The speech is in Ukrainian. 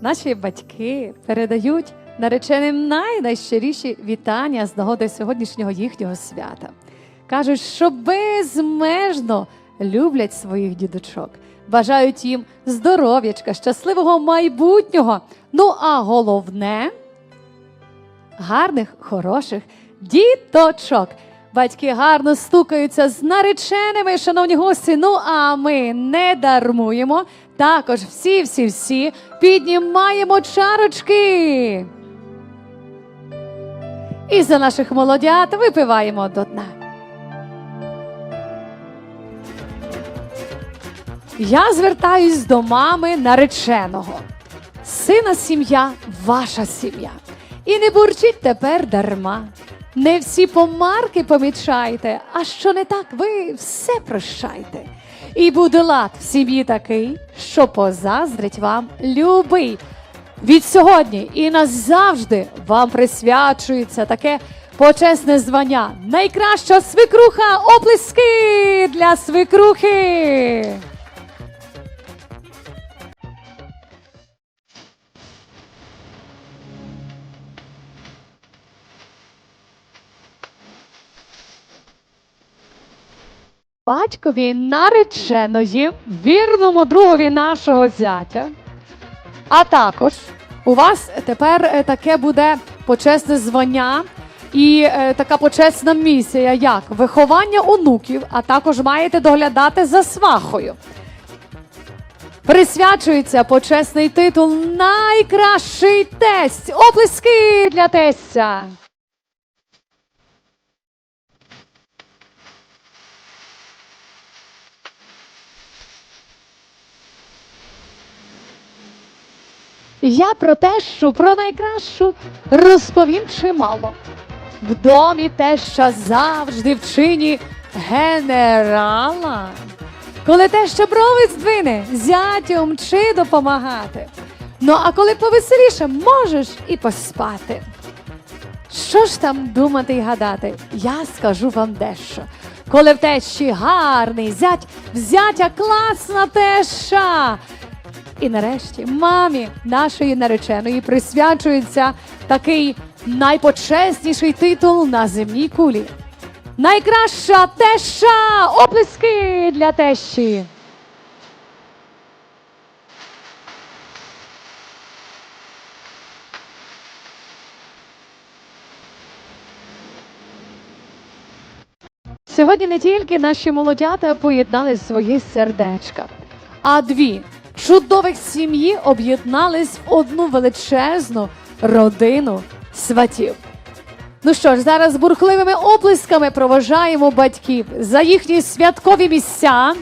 Наші батьки передають нареченим най- найщиріші вітання з нагоди сьогоднішнього їхнього свята. Кажуть, що безмежно люблять своїх дідочок, бажають їм здоров'ячка, щасливого майбутнього. Ну а головне гарних, хороших діточок. Батьки гарно стукаються з нареченими, шановні гості. Ну а ми не дармуємо. Також всі, всі, всі піднімаємо чарочки. І за наших молодят випиваємо до дна. Я звертаюсь до мами нареченого. Сина сім'я, ваша сім'я. І не бурчіть тепер дарма. Не всі помарки помічайте, а що не так, ви все прощайте. І буде лад в сім'ї такий, що позаздрить вам любий. Від сьогодні і назавжди вам присвячується таке почесне звання. Найкраща свекруха оплески для свекрухи. Батькові нареченої, вірному другові нашого зятя. А також у вас тепер е, таке буде почесне звання і е, така почесна місія, як виховання онуків, а також маєте доглядати за свахою. Присвячується почесний титул Найкращий тесть. Оплески для тестя. Я про те, що про найкращу розповім чимало. В домі теща завжди в чині генерала. Коли теща брови здвине, зятю мчи допомагати. Ну а коли повеселіше, можеш і поспати. Що ж там думати й гадати? Я скажу вам дещо. Коли в тещі гарний зять, взятя класна теща. І нарешті мамі нашої нареченої присвячується такий найпочесніший титул на земній кулі. Найкраща теща! Оплески для тещі! Сьогодні не тільки наші молодята поєднали свої сердечка, а дві чудових сім'ї об'єднались в одну величезну родину сватів. Ну що ж, зараз бурхливими оплесками проважаємо батьків за їхні святкові місця.